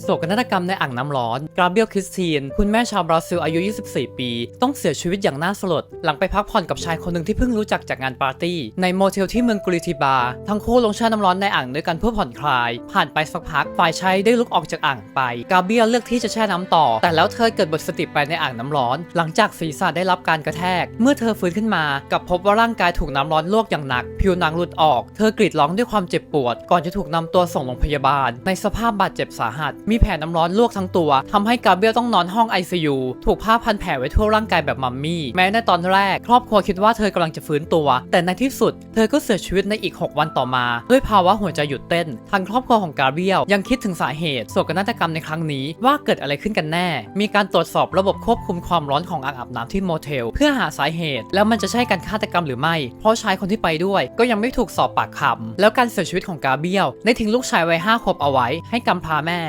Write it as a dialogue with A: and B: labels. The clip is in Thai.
A: โศกนาฏกรรมในอ่างน้ำร้อนกราเบียลคริสตินคุณแม่ชาวบราซิลอายุ 24 ปี ต้องเสียชีวิตอย่างน่าสลด หลังไปพักผ่อนกับชายคนหนึ่งที่เพิ่งรู้จักจากงานปาร์ตี้ ในโมเทลที่เมืองกุริติบา ทั้งคู่ลงแช่น้ำร้อนในอ่างด้วยกันเพื่อผ่อนคลาย ผ่านไปสักพักฝ่ายชายได้ลุกออกจากอ่างไปกราเบียลเลือกที่จะแช่น้ำต่อ แต่แล้วเธอเกิดหมดสติไปในอ่างน้ำร้อน หลังจากศีรษะได้รับการกระแทก เมื่อเธอฟื้นขึ้นมากับพบว่าร่างกายถูกน้ำร้อนลวกอย่างหนัก ผิวหนังหลุดออก เธอกรีดร้องด้วยความเจ็บปวด ก่อนจะถูกนำตัวส่งโรงพยาบาล ในสภาพบาดเจ็บสาหัสมีแผลน้ำร้อนลวกทั้งตัวทำให้กาเบียลต้องนอนห้อง ICU ถูกผ้าพันแผลไว้ทั่วร่างกายแบบมัมมี่ แม้ในตอนแรก ครอบครัวคิดว่าเธอกำลังจะฟื้นตัว แต่ในที่สุด เธอก็เสียชีวิตในอีก 6 วันต่อมา ด้วยภาวะหัวใจหยุดเต้น ทางครอบครัวของกาเบียลยังคิดถึงสาเหตุโศกนาฏกรรมในครั้งนี้ว่าเกิดอะไรขึ้นกันแน่ มีการตรวจสอบระบบควบคุมความร้อนของอ่างอาบน้ำที่โมเทล เพื่อหาสาเหตุ แล้วมันจะใช่การฆาตกรรมหรือไม่ เพราะชายคนที่ไปด้วย ก็ยังไม่ถูกสอบปากคำแล้วการเสียชีวิตของกาเบียลได้ทิ้งลูกชายวัยห้าขวบเอาไว้ให้กำพร้าแม่